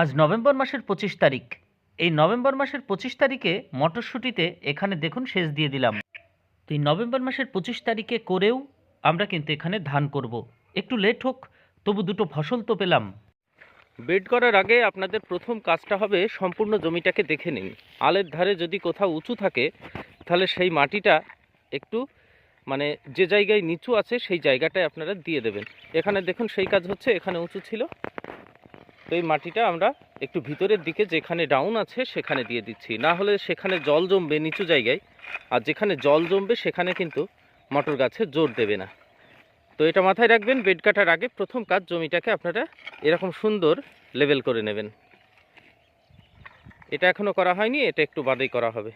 আজ নভেম্বর মাসের পঁচিশ তারিখ। এই নভেম্বর মাসের পঁচিশ তারিখে মটরশুঁটিতে এখানে দেখুন সেচ দিয়ে দিলাম। তো এই নভেম্বর মাসের পঁচিশ তারিখে করেও আমরা কিন্তু এখানে ধান করব। একটু লেট হোক, তবু দুটো ফসল তো পেলাম। বেড করার আগে আপনাদের প্রথম কাজটা হবে সম্পূর্ণ জমিটাকে দেখে নিন। আলের ধারে যদি কোথাও উঁচু থাকে, তাহলে সেই মাটিটা একটু মানে যে জায়গায় নিচু আছে, সেই জায়গাটায় আপনারা দিয়ে দেবেন। এখানে দেখুন সেই কাজ হচ্ছে, এখানে উঁচু ছিল। তো এই মাটিটা আমরা একটু ভিতরের দিকে যেখানে ডাউন আছে সেখানে দিয়ে দিচ্ছি। না হলে সেখানে জল জমবে নিচু জায়গায়, আর যেখানে জল জমবে সেখানে কিন্তু মটর গাছে জোর দেবে না। তো এটা মাথায় রাখবেন, বেড কাটার আগে প্রথম কাজ জমিটাকে আপনারা এরকম সুন্দর লেভেল করে নেবেন। এটা এখনও করা হয়নি, এটা একটু বাদেই করা হবে।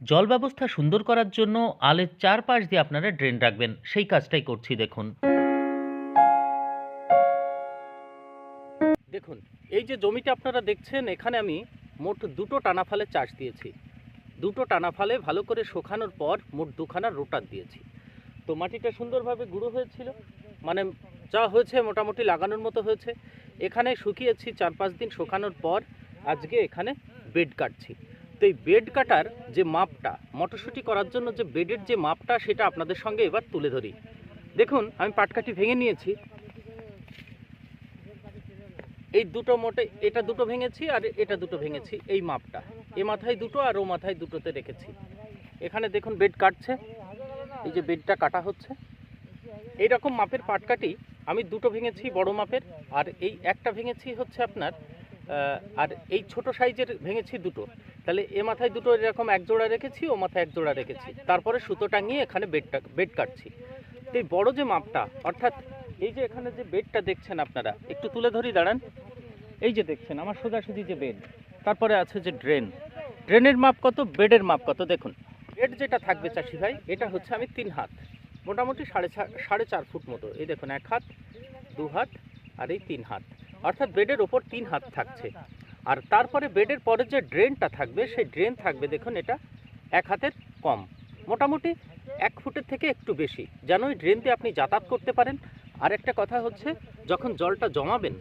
জল ব্যবস্থা সুন্দর করার জন্য আলের চারপাশ দিয়ে আপনারা ড্রেন রাখবেন। সেই কাজটাই করছি, দেখুন। দেখুন, এই যে জমিটা আপনারা দেখছেন, এখানে আমি মোট দুটো টানা ফালে চাষ দিয়েছি। দুটো টানা ফালে ভালো করে শোকানোর পর মোট দুখানা রোটার দিয়েছি। তো মাটিটা সুন্দরভাবে গুঁড়ো হয়েছিল মানে যা হয়েছে মোটামুটি লাগানোর মতো হয়েছে। এখানে শুকিয়েছি চার পাঁচ দিন শুকানোর পর আজকে এখানে বেড কাটছি। তো এই বেড কাটার যে মাপটা, মটরশুঁটি করার জন্য যে বেডের যে মাপটা, সেটা আপনাদের সঙ্গে এবার তুলে ধরি। দেখুন, আমি পাটকাঠি ভেঙে নিয়েছি। এই দুটো মোটে, এটা দুটো ভেঙেছি আর এটা দুটো ভেঙেছি, এই মাপটা। এ মাথায় দুটো আর ও মাথায় দুটোতে রেখেছি। এখানে দেখুন বেড কাটছে, এই যে বেডটা কাটা হচ্ছে। এই রকম মাপের পাটকাটি আমি দুটো ভেঙেছি বড় মাপের, আর এই একটা ভেঙেছি হচ্ছে আপনার আর এই ছোট সাইজের ভেঙেছি দুটো। তাহলে এ মাথায় দুটো এরকম এক জোড়া রেখেছি, ও মাথায় এক জোড়া রেখেছি। তারপরে সুতো টাঙিয়ে এখানে বেডটা বেড কাটছি। তো এই বড় যে মাপটা, অর্থাৎ এই যে এখানে যে বেডটা দেখছেন আপনারা, একটু তুলে ধরি, দাঁড়ান। এই যে দেখছেন, আমার সোজাসুজি যে বেড তারপরে আছে যে ড্রেন ড্রেনের মাপ কত? বেডের মাপ কত? দেখুন। বেড যেটা থাকবে চাষি ভাই, এটা হচ্ছে আমি তিন হাত। মোটামুটি সাড়ে সাড়ে চার ফুট মতো। এই দেখুন, এক হাত, দু হাত, আর এই তিন হাত। অর্থাৎ বেডের ওপর তিন হাত থাকছে। আর তারপরে বেডের পরে যে ড্রেনটা থাকবে, সেই ড্রেন থাকবে, দেখুন, এটা এক হাতের কম। মোটামুটি এক ফুটের থেকে একটু বেশি। যেন ওই ড্রেন দিয়ে আপনি যাতায়াত করতে পারেন। আর একটা কথা হচ্ছে, যখন জলটা জমাবেন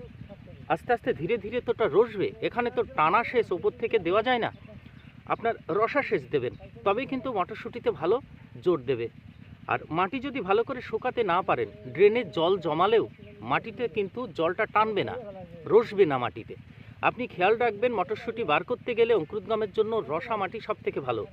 আস্তে আস্তে ধীরে ধীরে তো ওটা রসবে। এখানে তো টানা সেচ ওপর থেকে দেওয়া যায় না। আপনার রসা সেচ দেবেন, তবেই কিন্তু মটরশুঁটিতে ভালো জোর দেবে। আর মাটি যদি ভালো করে শুকাতে না পারেন ড্রেনে জল জমালেও মাটিতে কিন্তু জলটা টানবে না, রসবে না মাটিতে। আপনি খেয়াল রাখবেন, মটরশুঁটি বার করতে গেলে অঙ্কুরোদ্গমের জন্য রসা মাটি সব থেকে ভালো।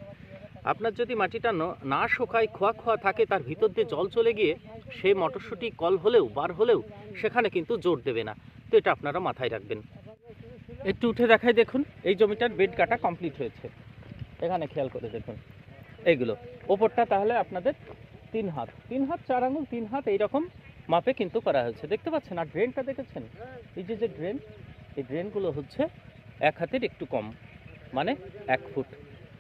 আপনার যদি মাটিটা ন- না শোকায়, খোয়া খোয়া থাকে, তার ভিতর দিয়ে জল চলে গিয়ে সে মটরশুঁটি কল হলেও, বার হলেও সেখানে কিন্তু জোর দেবে না। তো এটা আপনারা মাথায় রাখবেন। একটু উঠে দেখাই দেখুন, এই জমিটার বেড কাটা কমপ্লিট হয়েছে। এখানে খেয়াল করে দেখুন, এইগুলো। ওপরটা তাহলে আপনাদের তিন হাত। তিন হাত, চার আঙুল, তিন হাত, এইরকম মাপে কিন্তু করা হয়েছে। দেখতে পাচ্ছেন? আর ড্রেনটা দেখেছেন? এই যে যে ড্রেন এই ড্রেনগুলো হচ্ছে এক হাতের একটু কম মানে এক ফুট।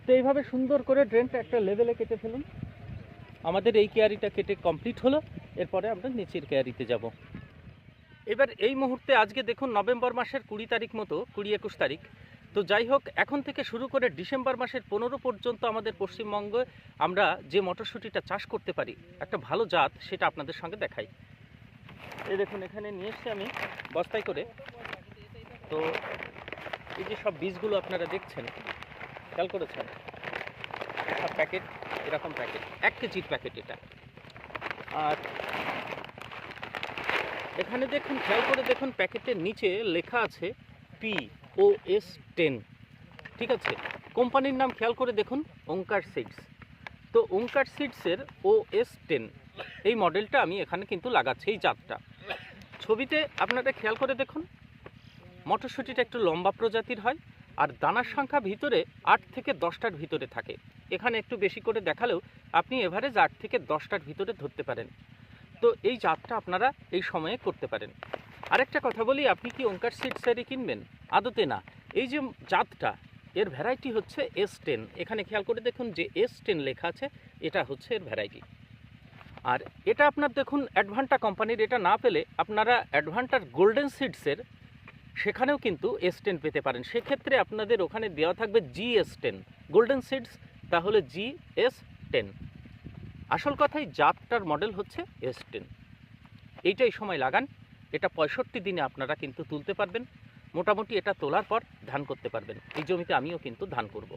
তো এইভাবে সুন্দর করে ড্রেনটা একটা লেভেলে কেটে ফেলুন। আমাদের এই কেয়ারিটা কেটে কমপ্লিট হলো। এরপরে আমরা নিচের কেয়ারিতে যাব। এবার এই মুহূর্তে আজকে দেখুন নভেম্বর মাসের কুড়ি তারিখ মতো, কুড়ি একুশ তারিখ। তো যাই হোক, এখন থেকে শুরু করে ডিসেম্বর মাসের পনেরো পর্যন্ত আমাদের পশ্চিমবঙ্গে, আমরা যে মটরশুঁটিটা চাষ করতে পারি, একটা ভালো জাত, সেটা আপনাদের সঙ্গে দেখাই। এই দেখুন, এখানে নিয়ে এসছি আমি বস্তায় করে। তো এই যে সব বীজগুলো আপনারা দেখছেন, খেয়াল করেছেন? একটা প্যাকেট, এরকম প্যাকেট, এক কেজির প্যাকেট এটা। আর এখানে দেখুন, খেয়াল করে দেখুন, প্যাকেটের নিচে লেখা আছে পি ও এস টেন ঠিক আছে? কোম্পানির নাম খেয়াল করে দেখুন, ওঙ্কার সিডস। তো ওঙ্কার সিডসের ও এস টেন এই মডেলটা আমি এখানে কিন্তু লাগাচ্ছি, এই জাতটা। ছবিতে আপনারা খেয়াল করে দেখুন, মটরশুঁটিটা একটু লম্বা প্রজাতির হয়, আর দানার সংখ্যা ভিতরে আট থেকে দশটার ভিতরে থাকে। এখানে একটু বেশি করে দেখালেও আপনি এভারেজ আট থেকে দশটার ভিতরে ধরতে পারেন। তো এই জাতটা আপনারা এই সময়ে করতে পারেন। আরেকটা কথা বলি, আপনি কি ওঙ্কার সিডসেরই কিনবেন? আদতে না। এই যে জাতটা, এর ভ্যারাইটি হচ্ছে এস টেন এখানে খেয়াল করে দেখুন যে এস টেন লেখা আছে, এটা হচ্ছে এর ভ্যারাইটি আর এটা আপনার দেখুন অ্যাডভান্টা কোম্পানির এটা না পেলে আপনারা অ্যাডভান্টার গোল্ডেন সিডসের সেখানেও কিন্তু এস টেন পেতে পারেন। সেক্ষেত্রে আপনাদের ওখানে দেওয়া থাকবে G S ten golden seeds তাহলে জি এস টেন আসল কথাই জাতটার মডেল হচ্ছে এস টেন এইটাই সময় লাগান, এটা পঁয়ষট্টি দিনে আপনারা কিন্তু তুলতে পারবেন, মোটামুটি এটা তোলার পর ধান করতে পারবেন। এই জমিতে আমিও কিন্তু ধান করব।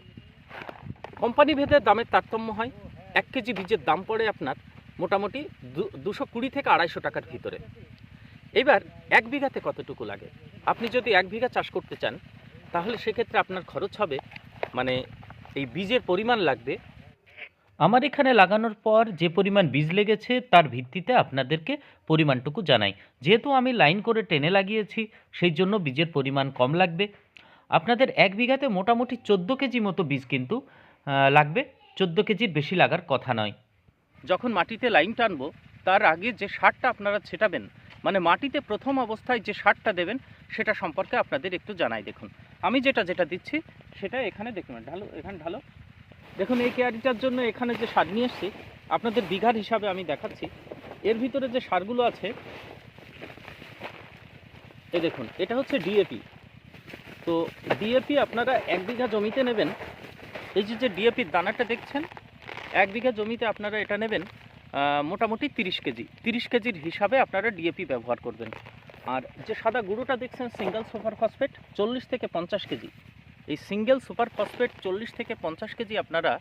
কোম্পানি ভেদে দামের তারতম্য হয়, এক কেজি বীজের দাম পড়ে আপনার মোটামুটি দুশো কুড়ি থেকে আড়াইশো টাকার ভিতরে। এবার এক বিঘাতে কতটুকু লাগে? আপনি যদি এক বিঘা চাষ করতে চান, তাহলে সেক্ষেত্রে আপনার খরচ হবে মানে এই বীজের পরিমাণ লাগবে আমার এখানে লাগানোর পর যে পরিমাণ বীজ লেগেছে তার ভিত্তিতে আপনাদেরকে পরিমাণটুকু জানাই। যেহেতু আমি লাইন করে টেনে লাগিয়েছি, সেই জন্য বীজের পরিমাণ কম লাগবে। আপনাদের এক বিঘাতে মোটামুটি চোদ্দ কেজি মতো বীজ কিন্তু লাগবে। চোদ্দ কেজির বেশি লাগার কথা নয়। যখন মাটিতে লাইন টানবো, তার আগে যে সারটা আপনারা ছেটাবেন মানে মাটিতে প্রথম অবস্থায় যে সারটা দেবেন, সেটা সম্পর্কে আপনাদের একটু জানাই দেখুন। আমি যেটা যেটা দিচ্ছি, সেটা এখানে দেখুন, ঢালো, এখানে ঢালো। দেখুন, এই কেয়ারিটার জন্য এখানে যে সার নিয়ে এসছি, আপনাদের বিঘার হিসাবে আমি দেখাচ্ছি। এর ভিতরে যে সারগুলো আছে এই দেখুন, এটা হচ্ছে ডিএপি। তো ডিএপি আপনারা এক বিঘা জমিতে নেবেন। এই যে যে ডিএপির দানাটা দেখছেন, এক বিঘা জমিতে আপনারা এটা নেবেন মোটামুটি তিরিশ কেজি। তিরিশ কেজির হিসাবে আপনারা ডিএপি ব্যবহার করবেন। আর যে সাদা গুঁড়োটা দেখছেন, সিঙ্গেল সুপার ফসফেট, চল্লিশ থেকে পঞ্চাশ কেজি। এই সিঙ্গেল সুপার ফসফেট চল্লিশ থেকে পঞ্চাশ কেজি আপনারা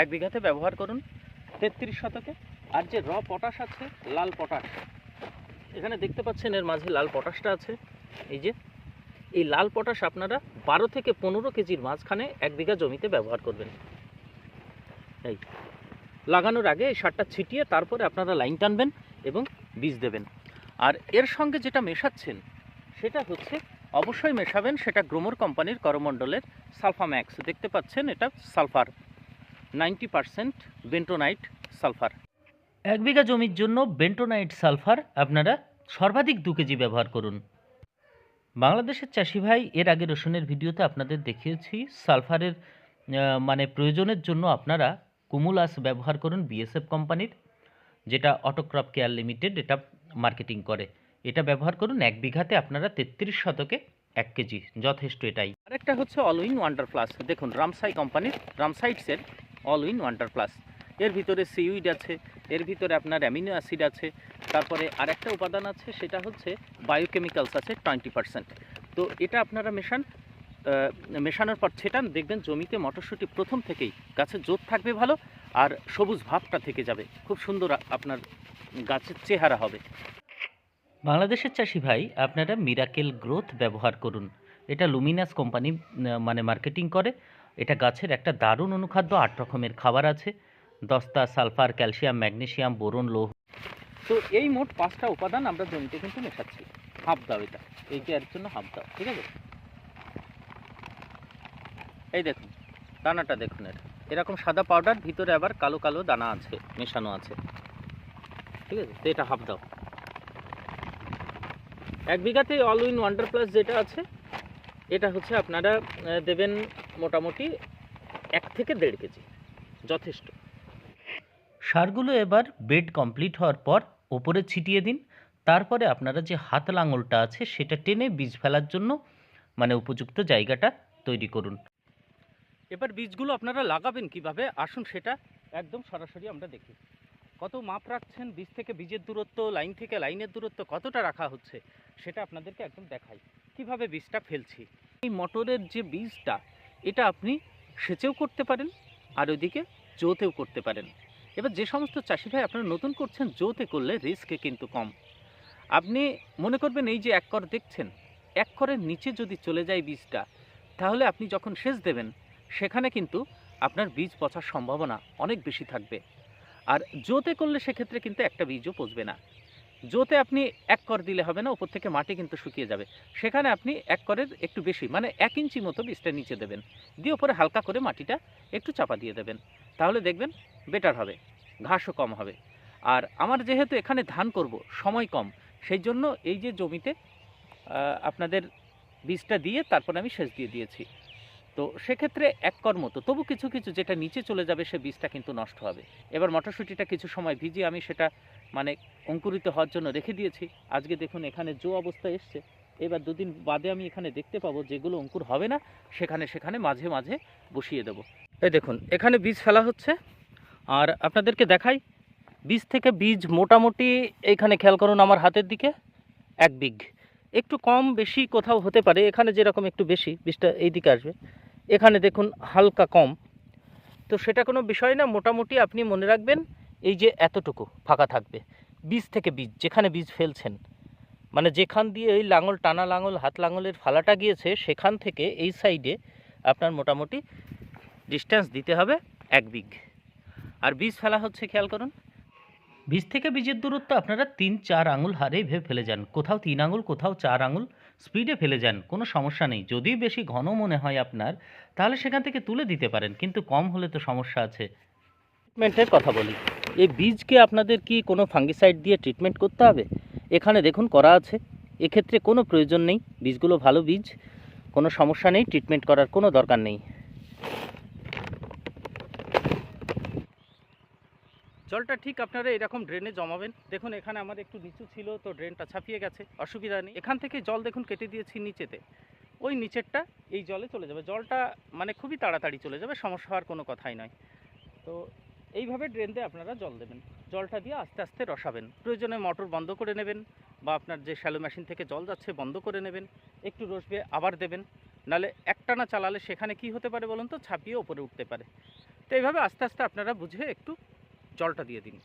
এক বিঘাতে ব্যবহার করুন, তেত্রিশ শতকে। আর যে র পটাশ আছে, লাল পটাশ এখানে দেখতে পাচ্ছেন এর মাঝে লাল পটাশটা আছে। এই যে, এই লাল পটাশ আপনারা বারো থেকে পনেরো কেজির মাঝখানে এক বিঘা জমিতে ব্যবহার করবেন। এই, লাগানোর আগে এই সারটা ছিটিয়ে তারপরে আপনারা লাইন টানবেন এবং বীজ দেবেন। আর এর সঙ্গে যেটা মেশাচ্ছেন, সেটা হচ্ছে অবশ্যই মেশাবেন, সেটা গ্রোমোর কোম্পানির করমণ্ডলের সালফাম্যাক্স দেখতে পাচ্ছেন, এটা sulphur. Ninety percent bentonite sulphur. এক বিঘা জমির জন্য বেন্টোনাইট সালফার আপনারা সর্বাধিক দু কেজি ব্যবহার করুন। বাংলাদেশের চাষি ভাই, এর আগে রসুনের ভিডিওতে আপনাদের দেখিয়েছি, সালফারের মানে প্রয়োজনের জন্য আপনারা কুমুলাস ব্যবহার করুন বিএসএফ কোম্পানির, যেটা অটোক্রপ কেয়ার লিমিটেড এটা মার্কেটিং করে। এটা ব্যবহার করুন এক বিঘাতে আপনারা তেত্রিশ শতকে এক কেজি, যথেষ্ট এটাই। আরেকটা হচ্ছে অল উইন ওয়ান্ডার প্লাস দেখুন, রামসাই কোম্পানির রামসাইটসের অল উইন ওয়ান্ডার প্লাস এর ভিতরে সিউইড আছে, এর ভিতরে আপনার অ্যামিনো অ্যাসিড আছে, তারপরে আরেকটা উপাদান আছে, সেটা হচ্ছে বায়োকেমিক্যালস আছে টোয়েন্টি পার্সেন্ট তো এটা আপনারা মেশান মেশানোর পর ছেটান, দেখবেন জমিতে মটরশুঁটি প্রথম থেকেই, গাছের জোর থাকবে ভালো, আর সবুজ ভাবটা থেকে যাবে। খুব সুন্দর আপনার গাছের চেহারা হবে। বাংলাদেশের চাষি ভাই, আপনারা মিরাকেল গ্রোথ ব্যবহার করুন। এটা লুমিনাস কোম্পানি মানে মার্কেটিং করে। এটা গাছের একটা দারুণ অনুখাদ্য, আট রকমের খাবার আছে। দস্তা, সালফার, ক্যালসিয়াম, ম্যাগনেসিয়াম, বোরন, লৌহ। তো এই মোট পাঁচটা উপাদান আমরা জমিতে কিন্তু মেশাচ্ছি। হাফ দাও এটা। এই কেয়ারের জন্য হাফ দাও, ঠিক আছে? এই দেখুন, দানাটা দেখুন এটা। এরকম সাদা পাউডার ভিতরে আবার কালো কালো দানা আছে, মেশানো আছে। ঠিক আছে? তো এটা হাফ দাও। এক বিঘাতে অল উইন ওয়ান্ডার প্লাস যেটা আছে এটা হচ্ছে আপনারা দেবেন মোটামুটি এক থেকে দেড় কেজি যথেষ্ট। সারগুলো এবার বেড কমপ্লিট হওয়ার পর ওপরে ছিটিয়ে দিন তারপরে আপনারা যে হাত লাঙলটা আছে সেটা টেনে বীজ ফেলার জন্য মানে উপযুক্ত জায়গাটা তৈরি করুন। এবার বীজগুলো আপনারা লাগাবেন কীভাবে? আসুন সেটা একদম সরাসরি আমরা দেখি। কত মাপ রাখছেন? বীজ থেকে বীজের দূরত্ব, লাইন থেকে লাইনের দূরত্ব কতটা রাখা হচ্ছে? সেটা আপনাদেরকে একদম দেখাই। কীভাবে বীজটা ফেলছি? এই মটরের যে বীজটা, এটা আপনি সেচেও করতে পারেন, আর ওইদিকে জোতেও করতে পারেন। এবার যে সমস্ত চাষি ভাই আপনারা নতুন করছেন, জোতে করলে রিস্কে কিন্তু কম। আপনি মনে করবেন এই যে এক কর দেখছেন, এক করের নিচে যদি চলে যায় বীজটা, তাহলে আপনি যখন সেচ দেবেন, সেখানে কিন্তু আপনার বীজ পচার সম্ভাবনা অনেক বেশি থাকবে। আর জোতে করলে সেক্ষেত্রে কিন্তু একটা বীজও পচবে না। জোতে আপনি এক কর দিলে হবে না উপর থেকে মাটি কিন্তু শুকিয়ে যাবে। সেখানে আপনি এক করের একটু বেশি মানে এক ইঞ্চি মতো বীজটা নিচে দেবেন। দিয়ে ওপরে হালকা করে মাটিটা একটু চাপা দিয়ে দেবেন। তাহলে দেখবেন বেটার হবে, ঘাসও কম হবে। আর আমার যেহেতু এখানে ধান করব, সময় কম, সেই জন্য এই যে জমিতে আপনাদের বীজটা দিয়ে তারপর আমি সেচ দিয়ে দিয়েছি। তো সেক্ষেত্রে এক কর মতো তবু কিছু কিছু যেটা নিচে চলে যাবে সে বীজটা কিন্তু নষ্ট হবে। এবার মটরশুঁটিটা কিছু সময় ভিজিয়ে আমি সেটা মানে অঙ্কুরিত হওয়ার জন্য রেখে দিয়েছি। আজকে দেখুন এখানে জো অবস্থা এসছে। এবার দুদিন বাদে আমি এখানে দেখতে পাবো যেগুলো অঙ্কুর হবে না, সেখানে সেখানে মাঝে মাঝে বসিয়ে দেবো। এই দেখুন, এখানে বীজ ফেলা হচ্ছে। আর আপনাদেরকে দেখাই, বীজ থেকে বীজ মোটামুটি এইখানে খেয়াল করুন আমার হাতের দিকে, এক বিঘ। একটু কম বেশি কোথাও হতে পারে, এখানে যেরকম একটু বেশি, বীজটা এই দিকে আসবে। এখানে দেখুন হালকা কম। তো সেটা কোনো বিষয় না, মোটামুটি আপনি মনে রাখবেন এই যে এতটুকু ফাঁকা থাকবে। বীজ থেকে বীজ, যেখানে বীজ ফেলছেন। মানে যেখান দিয়ে এই লাঙল, টানা লাঙল, হাত লাঙলের ফালাটা গিয়েছে, সেখান থেকে এই সাইডে আপনার মোটামুটি ডিস্টেন্স দিতে হবে এক বিঘ। আর বীজ ফেলা হচ্ছে, খেয়াল করুন। বীজ থেকে বীজের দূরত্ব আপনারা তিন চার আঙুল হারে ভেবে ফেলে যান। কোথাও তিন আঙুল, কোথাও চার আঙুল। স্পিডে ফেলে যান, কোনো সমস্যা নেই। যদি বেশি ঘন মনে হয় আপনার, তাহলে সেখান থেকে তুলে দিতে পারেন, কিন্তু কম হলে তো সমস্যা আছে। ট্রিটমেন্টের কথা বলি। এই বীজকে আপনাদের কি কোনো ফাঙ্গিসাইড দিয়ে ট্রিটমেন্ট করতে হবে? এখানে দেখুন, করা আছে। এক্ষেত্রে কোনো প্রয়োজন নেই। বীজগুলো ভালো বীজ, কোনো সমস্যা নেই। ট্রিটমেন্ট করার কোনো দরকার নেই। জলটা ঠিক আপনারা এরকম ড্রেনে জমাবেন। দেখুন, এখানে আমার একটু নিচু ছিল, তো ড্রেনটা ছাপিয়ে গেছে। অসুবিধা নেই। এখান থেকে জল দেখুন কেটে দিয়েছি নিচেতে। ওই নিচেরটা এই জলে চলে যাবে। জলটা মানে খুবই তাড়াতাড়ি চলে যাবে, সমস্যা হওয়ার কোনো কথাই নয়। তো এইভাবে ড্রেন দিয়ে আপনারা জল দেবেন। জলটা দিয়ে আস্তে আস্তে রসাবেন। প্রয়োজনে মোটর বন্ধ করে নেবেন বা আপনার যে শ্যালো মেশিন থেকে জল যাচ্ছে বন্ধ করে নেবেন। একটু রসবে আবার দেবেন। নালে একটানা চালালে সেখানে কি হতে পারে বলুন তো? ছাপিয়ে ওপরে উঠতে পারে। তো এইভাবে আস্তে আস্তে আপনারা বুঝে একটু জলটা দিয়ে দিন।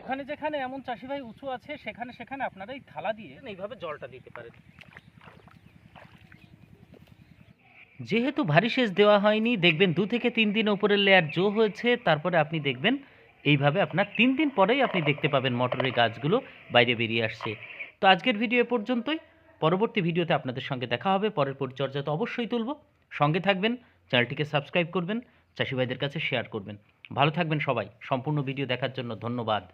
এখানে যেখানে এমন চাষি ভাই উঁচু আছে সেখানে সেখানে আপনারা এই থালা দিয়ে এইভাবে জলটা দিতে পারেন। যেহেতু ভারী সেচ দেওয়া হয়নি দেখবেন দু থেকে তিন দিন ওপরের লেয়ার জো হয়েছে তারপরে আপনি দেখবেন এইভাবে আপনার তিন দিন পরেই আপনি দেখতে পাবেন মটরের গাছগুলো বাইরে বেরিয়ে আসছে। তো আজকের ভিডিও এ পর্যন্তই। পরবর্তী ভিডিওতে আপনাদের সঙ্গে দেখা হবে। পরের পরিচর্যা তো অবশ্যই তুলব। সঙ্গে থাকবেন, চ্যানেলটিকে সাবস্ক্রাইব করবেন, চাষিভাইদের কাছে শেয়ার করবেন। ভালো থাকবেন সবাই। সম্পূর্ণ ভিডিও দেখার জন্য ধন্যবাদ।